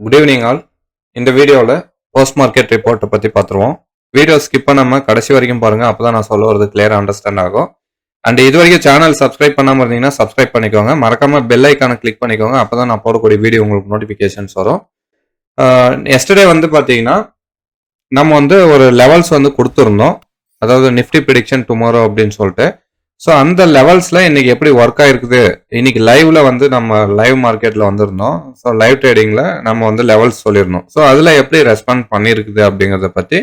Good evening all இந்த வீடியோவில் post market ரிப்போர்ட்டை பற்றி பார்த்துருவோம் வீடியோ ஸ்கிப் பண்ணாமல் கடைசி வரைக்கும் பாருங்கள் அப்போ தான் நான் சொல்ல வரது கிளியராக அண்டர்ஸ்டாண்ட் ஆகும். அண்ட் இது வரைக்கும் சேனல் சப்ஸ்கிரைப் பண்ணாமல் இருந்தீங்கன்னா சப்ஸ்கிரைப் பண்ணிக்கோங்க. மறக்காமல் பெல் ஐக்கானை கிளிக் பண்ணிக்கோங்க அப்போ தான் நான் போடக்கூடிய வீடியோ உங்களுக்கு நோட்டிஃபிகேஷன்ஸ் வரும். எஸ்டர்டே வந்து பார்த்தீங்கன்னா நம்ம வந்து ஒரு லெவல்ஸ் வந்து கொடுத்துருந்தோம். அதாவது நிஃப்டி ப்ரிடிக்ஷன் டுமாரோ அப்படின்னு சொல்லிட்டு. ஸோ அந்த லெவல்ஸில் இன்றைக்கி எப்படி ஒர்க் ஆகிருக்குது இன்றைக்கி லைவில் வந்து நம்ம லைவ் மார்க்கெட்டில் வந்திருந்தோம். ஸோ லைவ் ட்ரேடிங்கில் நம்ம வந்து லெவல்ஸ் சொல்லியிருந்தோம் ஸோ அதில் எப்படி ரெஸ்பாண்ட் பண்ணியிருக்குது அப்படிங்கிறத பற்றி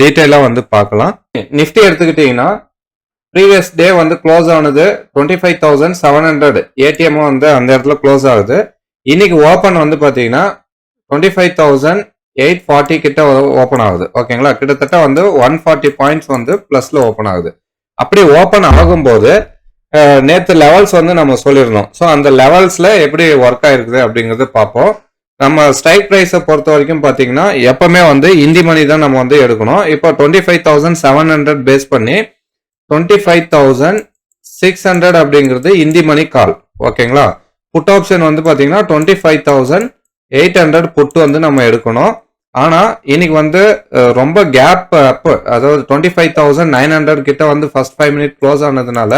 டீட்டெயிலாக வந்து பார்க்கலாம். நிஃப்டி எடுத்துக்கிட்டிங்கன்னா ப்ரீவியஸ் டே வந்து க்ளோஸ் ஆனது twenty five thousand seven hundred ஏடிஎம்மும் வந்து அந்த இடத்துல க்ளோஸ் ஆகுது. இன்னைக்கு ஓப்பன் வந்து பார்த்தீங்கன்னா twenty five thousand eight forty கிட்ட ஓப்பன் ஆகுது. ஓகேங்களா கிட்டத்தட்ட வந்து ஒன் ஃபார்ட்டி பாயிண்ட்ஸ் வந்து ப்ளஸில் ஓப்பன் ஆகுது. அப்படி ஓப்பன் ஆகும்போது நேற்று லெவல்ஸ் வந்து நம்ம சொல்லியிருந்தோம் ஸோ அந்த லெவல்ஸில் எப்படி ஒர்க் ஆயிருக்குது அப்படிங்கறது பார்ப்போம். நம்ம ஸ்ட்ரைக் ப்ரைஸை பொறுத்த வரைக்கும் பார்த்தீங்கன்னா எப்பவுமே வந்து இந்தி மணி தான் நம்ம வந்து எடுக்கணும். இப்போ twenty five thousand seven hundred base பண்ணி twenty five thousand six hundred அப்படிங்கிறது இந்தி மணி கால் ஓகேங்களா? புட் ஆப்ஷன் வந்து பார்த்தீங்கன்னா twenty five thousand eight hundred put வந்து நம்ம எடுக்கணும். ஆனா இன்னைக்கு வந்து ரொம்ப கேப் அப் அதாவது twenty five thousand nine hundred கிட்ட வந்து ஃபர்ஸ்ட் ஃபைவ் மினிட் க்ளோஸ் ஆனதுனால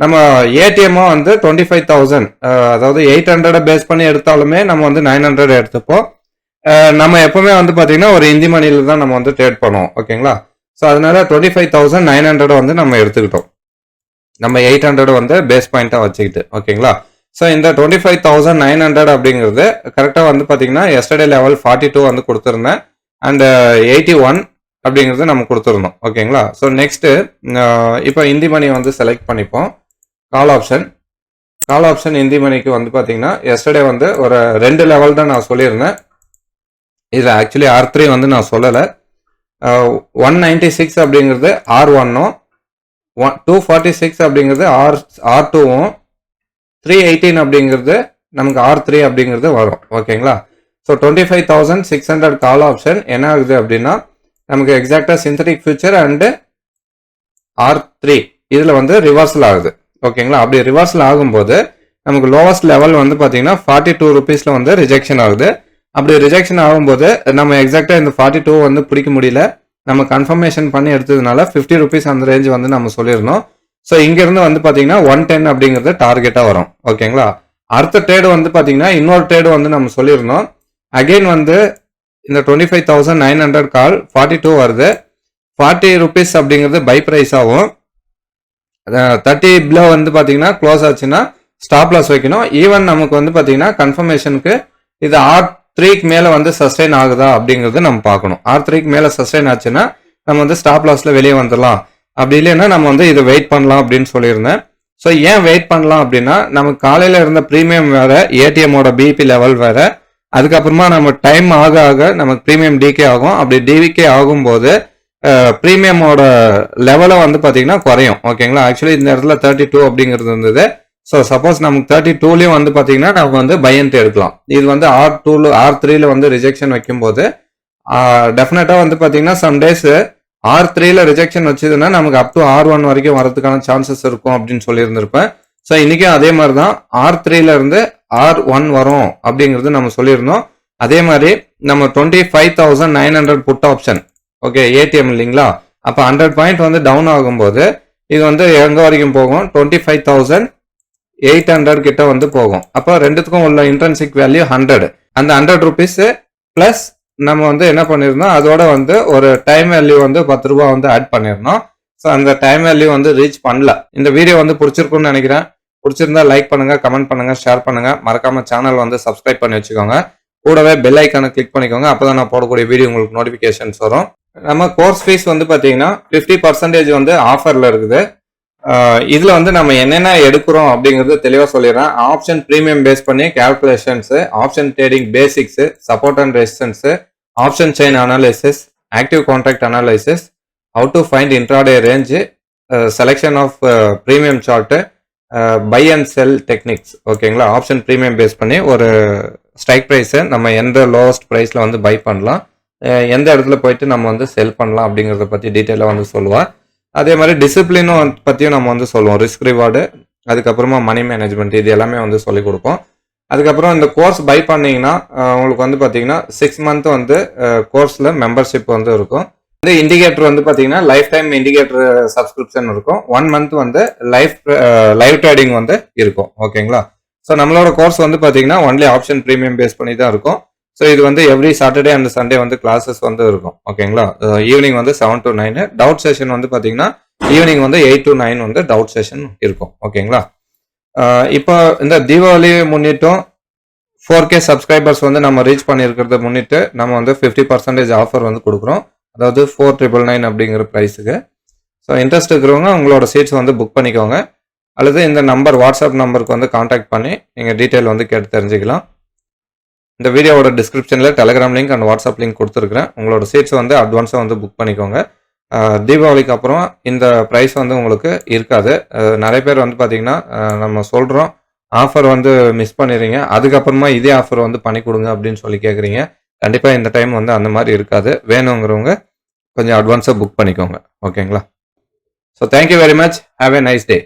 நம்ம ஏடிஎம்மும் வந்து டுவெண்ட்டி ஃபைவ் தௌசண்ட் அதாவது எயிட் ஹண்ட்ரடை பேஸ் பண்ணி எடுத்தாலுமே நம்ம வந்து நைன் ஹண்ட்ரட் எடுத்துப்போம். நம்ம எப்பவுமே வந்து பாத்தீங்கன்னா ஒரு இந்தி மணியில தான் நம்ம வந்து ட்ரேட் பண்ணுவோம் ஓகேங்களா? ஸோ அதனால twenty five thousand nine hundred வந்து நம்ம எடுத்துக்கிட்டோம். நம்ம எயிட் ஹண்ட்ரட் வந்து பேஸ் பாயிண்டா வச்சுக்கிட்டு ஓகேங்களா? ஸோ இந்த twenty five thousand nine hundred அப்படிங்கிறது கரெக்டாக வந்து பார்த்தீங்கன்னா எஸ்டர்டே லெவல் ஃபார்ட்டி டூ வந்து கொடுத்துருந்தேன். அண்ட் எயிட்டி uh, ஒன் அப்படிங்கிறது நம்ம கொடுத்துருந்தோம். ஓகேங்களா ஸோ நெக்ஸ்ட்டு uh, இப்போ இந்தி மணி வந்து செலக்ட் பண்ணிப்போம். Call option call option in the மணிக்கு வந்து பார்த்தீங்கன்னா எஸ்டர்டே வந்து ஒரு ரெண்டு லெவல் தான் நான் சொல்லியிருந்தேன். இது ஆக்சுவலி ஆர் த்ரீ வந்து நான் சொல்லலை. ஒன் நைன்டி சிக்ஸ் அப்படிங்கிறது ஆர் ஒன்னும் ஒன் டூ ஃபார்ட்டி சிக்ஸ் அப்படிங்கிறது ஆர் ஆர் டூவும் த்ரீ எயிட்டீன் அப்படிங்கிறது நமக்கு ஆர் த்ரீ அப்படிங்கிறது வரும். ஓகேங்களா? So twenty five thousand six hundred call option என்ன ஆகுது அப்படின்னா நமக்கு எக்ஸாக்டாக synthetic future and R three இதில் வந்து ரிவர்சல் ஆகுது. ஓகேங்களா? அப்படி ரிவர்சல் ஆகும்போது நமக்கு லோவஸ்ட் லெவல் வந்து பார்த்தீங்கன்னா ஃபார்ட்டி டூ ருபீஸில் வந்து ரிஜெக்ஷன் ஆகுது. அப்படி ரிஜெக்ஷன் ஆகும்போது நம்ம எக்ஸாக்டாக இந்த ஃபார்ட்டி டூ வந்து பிடிக்க முடியல. நம்ம கன்ஃபர்மேஷன் பண்ணி எடுத்ததுனால ஃபிஃப்டி ருபீஸ் அந்த ரேஞ்ச் வந்து நம்ம சொல்லியிருந்தோம் ஸோ இங்கேருந்து வந்து பார்த்தீங்கன்னா ஒன் டென் அப்படிங்கிறது டார்கெட்டாக வரும். ஓகேங்களா அடுத்த ட்ரேடு வந்து பார்த்தீங்கன்னா இன்னொரு ட்ரேடு வந்து நம்ம சொல்லியிருந்தோம். அகைன் வந்து இந்த twenty five thousand nine hundred call forty two வருது. ஃபார்ட்டி ருபீஸ் அப்படிங்கிறது பை ப்ரைஸ் ஆகும். தேர்ட்டி பிலோ வந்து பார்த்தீங்கன்னா க்ளோஸ் ஆச்சுன்னா ஸ்டாப் லாஸ் வைக்கணும். ஈவன் நமக்கு வந்து பார்த்தீங்கன்னா கன்ஃபர்மேஷனுக்கு இது ஆர் த்ரீக்கு மேலே வந்து சஸ்டெயின் ஆகுதா அப்படிங்கிறது நம்ம பார்க்கணும். ஆர் த்ரீக்கு மேலே சஸ்டெயின் ஆச்சுன்னா நம்ம வந்து ஸ்டாப் லாஸில் வெளியே வந்துடலாம் அப்படி இல்லைன்னா நம்ம வந்து இதை வெயிட் பண்ணலாம் அப்படின்னு சொல்லியிருந்தேன். ஸோ ஏன் வெயிட் பண்ணலாம் அப்படின்னா நமக்கு காலையில் இருந்த ப்ரீமியம் வேறு ஏடிஎம்மோட பிபி லெவல் வேறு அதுக்கப்புறமா நம்ம டைம் ஆக ஆக நமக்கு ப்ரீமியம் டிகே ஆகும். அப்படி டிவிகே ஆகும்போது ப்ரீமியமோட லெவலை வந்து பார்த்தீங்கன்னா குறையும். ஓகேங்களா ஆக்சுவலி இந்த இடத்துல தேர்ட்டி டூ அப்படிங்கிறது இருந்தது. ஸோ சப்போஸ் நமக்கு தேர்ட்டி டூலையும் வந்து பார்த்தீங்கன்னா நம்ம வந்து பயந்து எடுக்கலாம். இது வந்து ஆர் டூல ஆர் த்ரீல வந்து ரிஜெக்ஷன் வைக்கும்போது டெஃபினட்டாக வந்து பார்த்தீங்கன்னா சம் டேஸ் ஆர் த்ரீல ரிஜெக்ஷன் வச்சதுன்னா நமக்கு அப் டு ஆர் ஒன் வரைக்கும் வரதுக்கான சான்சஸ் இருக்கும் அப்படின்னு சொல்லியிருந்திருப்பேன். ஸோ இன்னைக்கும் அதே மாதிரி தான் ஆர் த்ரீல இருந்து ஆர் ஒன் வரும் அப்படிங்கிறது நம்ம சொல்லியிருந்தோம். அதே மாதிரி நம்ம twenty five thousand nine hundred put option okay ATM இல்லைங்களா? அப்போ ஹண்ட்ரட் பாயிண்ட் வந்து டவுன் ஆகும்போது இது வந்து எங்கே வரைக்கும் போகும்? Twenty five thousand eight hundred கிட்ட வந்து போகும். அப்போ ரெண்டுத்துக்கும் உள்ள இன்ட்ரன்சிக் வேல்யூ ஹண்ட்ரட் அந்த ஹண்ட்ரட் ருபீஸ் பிளஸ் நம்ம வந்து என்ன பண்ணிருந்தோம்? அதோட வந்து ஒரு டைம் வேல்யூ வந்து பத்து ரூபா வந்து ஆட் பண்ணிருந்தோம். ஸோ அந்த டைம் வேல்யூ வந்து ரீச் பண்ணல. இந்த வீடியோ வந்து பிடிச்சிருக்குன்னு நினைக்கிறேன். பிடிச்சிருந்தா லைக் பண்ணுங்க கமெண்ட் பண்ணுங்க ஷேர் பண்ணுங்க. மறக்காம சேனல் வந்து சப்ஸ்கிரைப் பண்ணி வச்சுக்கோங்க. கூடவே பெல் ஐக்கானை கிளிக் பண்ணிக்கோங்க. அப்போ நான் போடக்கூடிய வீடியோ உங்களுக்கு நோட்டிஃபிகேஷன்ஸ் வரும். நம்ம கோர்ஸ் ஃபீஸ் வந்து பார்த்தீங்கன்னா ஃபிஃப்டி பர்சன்டேஜ் வந்து ஆஃபரில் இருக்குது. இதில் வந்து நம்ம என்னென்ன எடுக்கிறோம் அப்படிங்கிறது தெளிவாக சொல்லிடுறேன். ஆப்ஷன் ப்ரீமியம் பேஸ் பண்ணி calculations option trading basics support and resistance option chain analysis active contract analysis how to find intraday range selection of premium chart buy and sell techniques ஓகேங்களா ஆப்ஷன் ப்ரீமியம் பேஸ் பண்ணி ஒரு strike ப்ரைஸை நம்ம எந்த lowest ப்ரைஸில் வந்து by பண்ணலாம். எந்த இடத்துல போயிட்டு நம்ம வந்து செல் பண்ணலாம் அப்படிங்கிறத பற்றி டீட்டெயிலாக வந்து சொல்லுவார் அதே மாதிரி டிசிப்ளினும் பற்றியும் நம்ம வந்து சொல்லுவோம். ரிஸ்க் ரிவார்டு அதுக்கப்புறமா மணி மேனேஜ்மெண்ட் இது எல்லாமே வந்து சொல்லிக் கொடுப்போம். அதுக்கப்புறம் இந்த கோர்ஸ் பை பண்ணிங்கன்னா உங்களுக்கு வந்து பார்த்தீங்கன்னா சிக்ஸ் மந்த் வந்து கோர்ஸில் மெம்பர்ஷிப் வந்து இருக்கும். இந்த இண்டிகேட்டர் வந்து பார்த்தீங்கன்னா லைஃப் டைம் இண்டிகேட்டர் சப்ஸ்கிரிப்ஷன் இருக்கும். ஒன் மந்த் வந்து லைஃப் லைவ் ட்ரேடிங் வந்து இருக்கும். ஓகேங்களா ஸோ நம்மளோட கோர்ஸ் வந்து பார்த்தீங்கன்னா ஒன்லி ஆப்ஷன் ப்ரீமியம் பேஸ் பண்ணி தான் இருக்கும். ஸோ இது வந்து எவ்ரி சாட்டர்டே அண்ட் சண்டே வந்து கிளாஸஸ் வந்து இருக்கும். ஓகேங்களா ஈவினிங் வந்து seven to nine doubt session வந்து பார்த்தீங்கன்னா ஈவினிங் வந்து எயிட் டு நைன் வந்து டவுட் செஷன் இருக்கும். ஓகேங்களா இப்போ இந்த தீபாவளி முன்னிட்டும் ஃபோர் கே சப்ஸ்கிரைபர்ஸ் வந்து நம்ம ரீச் பண்ணியிருக்கிறத முன்னிட்டு நம்ம வந்து ஃபிஃப்டி பர்சன்டேஜ் ஆஃபர் வந்து கொடுக்குறோம். அதாவது ஃபோர் ட்ரிபிள் நைன் அப்படிங்கிற ப்ரைஸுக்கு ஸோ இன்ட்ரெஸ்ட் இருக்கிறவங்க உங்களோட சீட்ஸ் வந்து புக் பண்ணிக்கோங்க. அல்லது இந்த நம்பர் வாட்ஸ்அப் நம்பருக்கு வந்து காண்டாக்ட் பண்ணி நீங்கள் டீட்டெயில் வந்து கேட்டு தெரிஞ்சுக்கலாம். இந்த வீடியோவோட டிஸ்கிரிப்ஷனில் Telegram link and WhatsApp link கொடுத்துருக்குறேன். உங்களோட சீட்ஸ் வந்து அட்வான்ஸாக வந்து புக் பண்ணிக்கோங்க. தீபாவளிக்கு அப்புறம் இந்த ப்ரைஸ் வந்து உங்களுக்கு இருக்காது. நிறைய பேர் வந்து பார்த்தீங்கன்னா நம்ம சொல்கிறோம் ஆஃபர் வந்து மிஸ் பண்ணிடுறீங்க. அதுக்கப்புறமா இதே ஆஃபர் வந்து பண்ணி கொடுங்க அப்படின்னு சொல்லி கேட்குறீங்க கண்டிப்பாக இந்த டைம் வந்து அந்த மாதிரி இருக்காது. வேணுங்கிறவங்க கொஞ்சம் அட்வான்ஸாக புக் பண்ணிக்கோங்க. ஓகேங்களா so thank you very much have a nice day